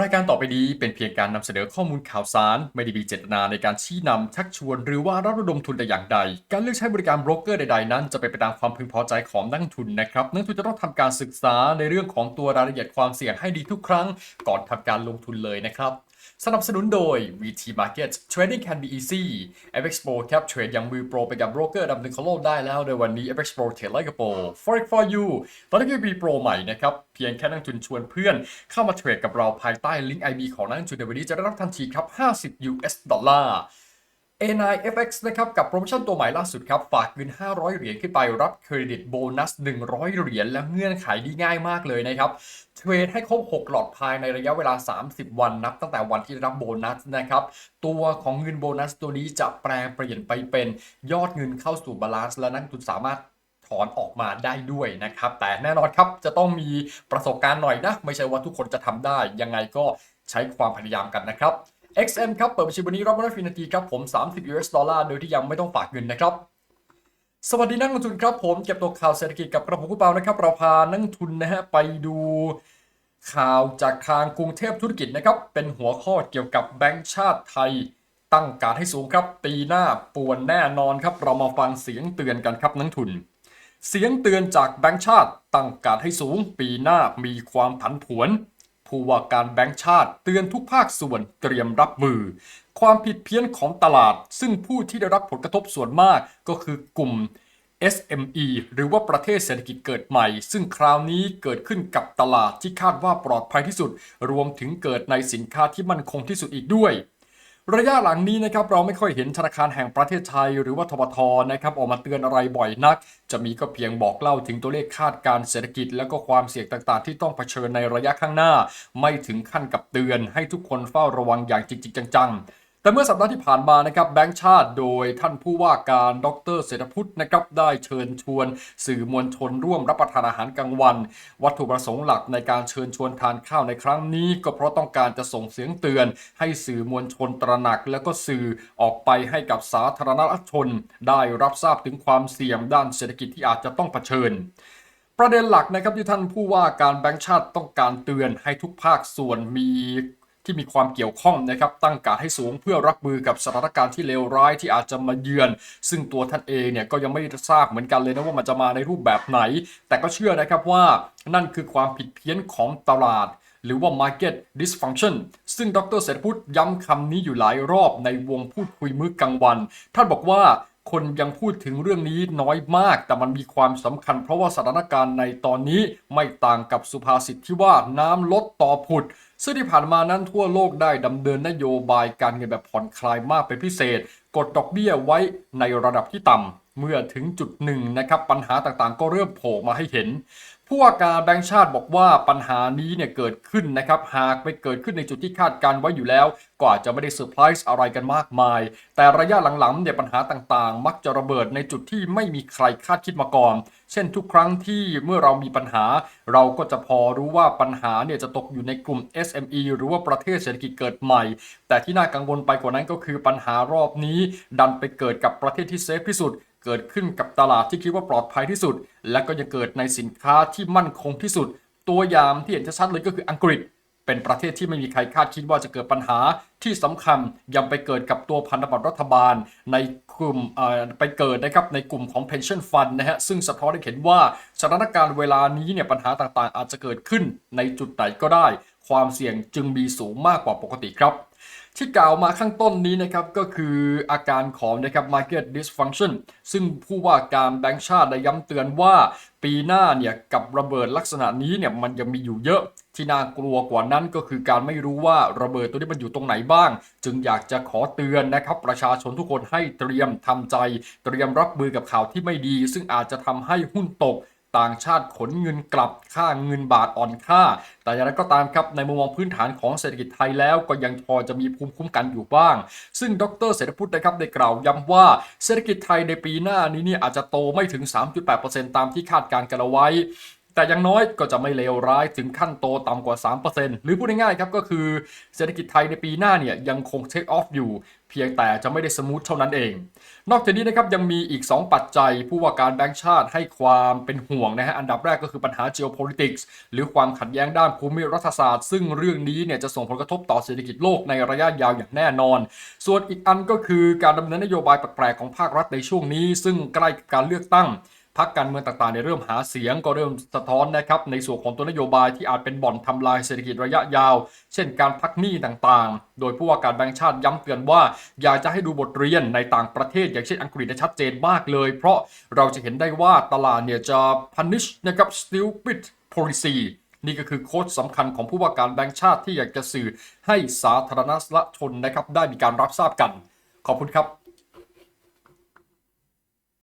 รายการต่อไปนี้เป็นเพียงการนำเสนอข้อมูลข่าวสาร ไม่ได้มีเจตนาในการชี้นำชักชวน หรือว่ารับระดมทุนแต่อย่างใด การเลือกใช้บริการโบรกเกอร์ใดๆ นั้นจะเป็นไปตามความพึงพอใจของนักทุนนะครับ นักลงทุนจะต้องทำการศึกษาในเรื่องของตัวรายละเอียดความเสี่ยงให้ดีทุกครั้ง ก่อนทำการลงทุนเลยนะครับ สนับสนุนโดย VT Market Trading can be easy FX Pro ครับเทรดอย่างมือโปรไปกับโบรกเกอร์ดำหนึ่งของโลกได้แล้ว ในวันนี้ FX Pro เทรดไลกับโปร Forex for you ตอนนี้มีโปรใหม่นะครับ เพียงแค่นักลงจุนชวนเพื่อนเข้ามาเทรดกับเราภายใต้ลิงก์ IB ของนักลงจุนในวันนี้จะได้รับทันทีครับ 50 US ดอลลาร์ A9FX นะครับกับโปรโมชั่นตัวใหม่ล่าสุดครับ ฝากเงิน 500 เหรียญขึ้นไปรับเครดิตโบนัส 100 เหรียญและเงื่อนไขดีง่ายมากเลยนะครับ เทรดให้ครบ 6 หลอดภายในระยะเวลา 30 วันนับ ตั้งแต่วันที่รับโบนัสนะครับตัวของเงินโบนัสตัวนี้จะแปลเปลี่ยนไปเป็นยอดเงินเข้าสู่บาลานซ์และนักทุนสามารถถอนออกมาได้ด้วยนะครับ แต่แน่นอนครับจะต้องมีประสบการณ์หน่อยนะ ไม่ใช่ว่าทุกคนจะทำได้ยังไงก็ใช้ความพยายามกันนะครับ XM ครับ เปิดบัญชีวันนี้รับมาได้ฟรีนาทีครับผม 30 US ดอลลาร์ โดยที่ยังไม่ต้องฝากเงินนะครับ สวัสดีนักลงทุนครับผม เก็บตัวข่าวเศรษฐกิจกับกระผมกุเปานะครับ เราพานักทุนนะฮะไปดูข่าวจากทางกรุงเทพธุรกิจนะครับ เป็นหัวข้อเกี่ยวกับแบงก์ชาติไทย ตั้งการให้สูงครับ ปีหน้าป่วนแน่นอนครับ เรามาฟังเสียงเตือนกันครับนักทุน เสียงเตือนจากแบงก์ชาติ ตั้งการให้สูง ปีหน้ามีความผันผวน ผู้ว่าการแบงก์ชาติเตือนทุกภาคส่วนเตรียมรับมือ ความผิดเพี้ยนของตลาด ซึ่งผู้ที่ได้รับผลกระทบส่วนมากก็คือกลุ่ม SME หรือว่าประเทศเศรษฐกิจเกิดใหม่ ซึ่งคราวนี้เกิดขึ้นกับตลาดที่คาดว่าปลอดภัยที่สุด รวมถึงเกิดในสินค้าที่มั่นคงที่สุดอีกด้วย ระยะหลังนี้นะครับเราไม่ค่อยเห็นธนาคารแห่งประเทศไทย หรือว่าทบทนะครับออกมาเตือนอะไรบ่อยนัก จะมีก็เพียงบอกเล่าถึงตัวเลขคาดการเศรษฐกิจ และก็ความเสี่ยงต่างๆ ที่ต้องเผชิญในระยะข้างหน้า ไม่ถึงขั้นกับเตือนให้ทุกคนเฝ้าระวังอย่างจริงๆจังๆ แต่เมื่อสัปดาห์ที่ผ่านมานะครับแบงก์ชาติโดยท่านผู้ว่าการดรเศรษฐพุทธนะครับได้เชิญชวน สื่อมวลชนร่วมรับประทานอาหารกลางวัน วัตถุประสงค์หลักในการเชิญชวนทานข้าวในครั้งนี้ ก็เพราะต้องการจะส่งเสียงเตือน ให้สื่อมวลชนตระหนัก และก็สื่อออกไปให้กับสาธารณชน ได้รับทราบถึงความเสี่ยงด้านเศรษฐกิจที่อาจจะต้องเผชิญประเด็นหลักนะครับที่ท่านผู้ว่าการแบงก์ชาติต้องการเตือนให้ทุกภาคส่วนมี ที่มีความเกี่ยวข้องนะครับตั้งการให้สูงเพื่อรับมือกับสถานการณ์ที่เลวร้ายที่อาจจะมาเยือน ซึ่งตัวท่านเองเนี่ยก็ยังไม่ทราบเหมือนกันเลยนะว่ามันจะมาในรูปแบบไหน แต่ก็เชื่อนะครับว่านั่นคือความผิดเพี้ยนของตลาดหรือว่า market dysfunction ซึ่งดรเศรษฐพุทธย้ำคำนี้อยู่หลายรอบในวงพูดคุยมื้อกลางวัน ท่านบอกว่า คนยังพูดถึงเรื่องนี้น้อยมาก แต่มันมีความสำคัญ เพราะว่าสถานการณ์ในตอนนี้ไม่ต่างกับสุภาษิตที่ว่าน้ำลดต่อผุด ซึ่งที่ผ่านมานั้นทั่วโลกได้ดำเนินนโยบายการเงินแบบผ่อนคลายมากเป็นพิเศษ กดดอกเบี้ยไว้ในระดับที่ต่ำเมื่อถึงจุดหนึ่งนะครับปัญหาต่างๆ ก็เริ่มโผล่มาให้เห็น ผู้ว่าการแบงก์ชาติบอกว่าปัญหานี้เนี่ยเกิดขึ้นนะครับ หากไปเกิดขึ้นในจุดที่คาดการไว้อยู่แล้วก็อาจจะไม่ได้เซอร์ไพรส์อะไรกันมากมาย แต่ระยะหลังๆเนี่ยปัญหาต่างๆ มักจะระเบิดในจุดที่ไม่มีใครคาดคิดมาก่อน เช่นทุกครั้งที่เมื่อเรามีปัญหา เราก็จะพอรู้ว่าปัญหาเนี่ยจะตกอยู่ในกลุ่ม SME หรือว่าประเทศเศรษฐกิจเกิดใหม่ แต่ที่น่ากังวลไปกว่านั้นก็คือปัญหารอบนี้ ดันไปเกิดกับประเทศที่เซฟที่สุดเกิดขึ้นกับตลาดที่คิดว่าปลอดภัยที่สุด และก็ยังเกิดในสินค้าที่มั่นคงที่สุด ตัวอย่างที่เห็นชัดเลยก็คืออังกฤษ เป็นประเทศที่ไม่มีใครคาดคิดว่าจะเกิดปัญหาที่สำคัญยังไปเกิดกับตัวพันธบัตรรัฐบาล ในกลุ่มไปเกิดนะครับในกลุ่มของ pension fund นะฮะซึ่งสะท้อนให้เห็นว่าสถานการณ์เวลานี้เนี่ยปัญหาต่างๆ อาจจะเกิดขึ้นในจุดไหนก็ได้ ความเสี่ยงจึงมีสูงมากกว่าปกติครับ ที่กล่าวมาข้างต้นนี้นะครับก็คืออาการของนะครับ market dysfunction ซึ่งผู้ว่าการแบงก์ชาติได้ย้ำเตือนว่าปีหน้าเนี่ยกับระเบิดลักษณะนี้เนี่ยมันยังมีอยู่เยอะที่น่ากลัวกว่านั้นก็คือการไม่รู้ว่าระเบิดตัวนี้มันอยู่ตรงไหนบ้าง จึงอยากจะขอเตือนนะครับ ประชาชนทุกคนให้เตรียมทำใจ เตรียมรับมือกับข่าวที่ไม่ดี ซึ่งอาจจะทำให้หุ้นตก ต่างชาติขนเงินกลับค่าเงินบาทอ่อนค่า แต่อย่างไรก็ตามครับในมุมมองพื้นฐานของเศรษฐกิจไทยแล้วก็ยังพอจะมีภูมิคุ้มกันอยู่บ้าง ซึ่งดรเศรษฐพุทธนะครับได้กล่าวย้ำว่าเศรษฐกิจไทยในปีหน้านี้เนี่ยอาจจะโตไม่ถึง 3.8%ตามที่คาดการณ์กันเอาไว้ แต่อย่างน้อยก็จะไม่เลวร้ายถึงขั้นโตต่ำกว่า 3%หรือพูดง่ายๆครับก็คือเศรษฐกิจไทยในปีหน้าเนี่ยยังคงเทคออฟอยู่ เพียงแต่จะไม่ได้สมูทเท่านั้นเอง นอกจากนี้นะครับยังมีอีก 2 ปัจจัย ผู้ว่าการแบงก์ชาติให้ความเป็นห่วงนะฮะอันดับแรกก็คือปัญหา geopolitics หรือความขัดแย้งด้านภูมิรัฐศาสตร์ ซึ่งเรื่องนี้เนี่ยจะส่งผลกระทบต่อเศรษฐกิจโลกในระยะยาวอย่างแน่นอน ส่วนอีกอันก็คือการดำเนินนโยบายแปลกๆของภาครัฐในช่วงนี้ ซึ่งใกล้กับการเลือกตั้ง พักการเมืองต่างๆ ในเริ่มหาเสียงก็เริ่มสะท้อนนะครับในส่วนของตัวนโยบายที่อาจเป็นบ่อนทำลายเศรษฐกิจระยะยาว เช่นการพักหนี้ต่างๆ โดยผู้ว่าการแบงก์ชาติย้ำเตือนว่า อยากจะให้ดูบทเรียนในต่างประเทศ อย่างเช่นอังกฤษได้ชัดเจนมากเลย เพราะเราจะเห็นได้ว่าตลาดเนี่ยจะ punish นะครับ stupid policy นี่ก็คือโค้ดสำคัญของผู้ว่าการแบงก์ชาติที่อยากจะสื่อให้สาธารณชนนะครับได้มีการรับทราบกัน ขอบคุณครับ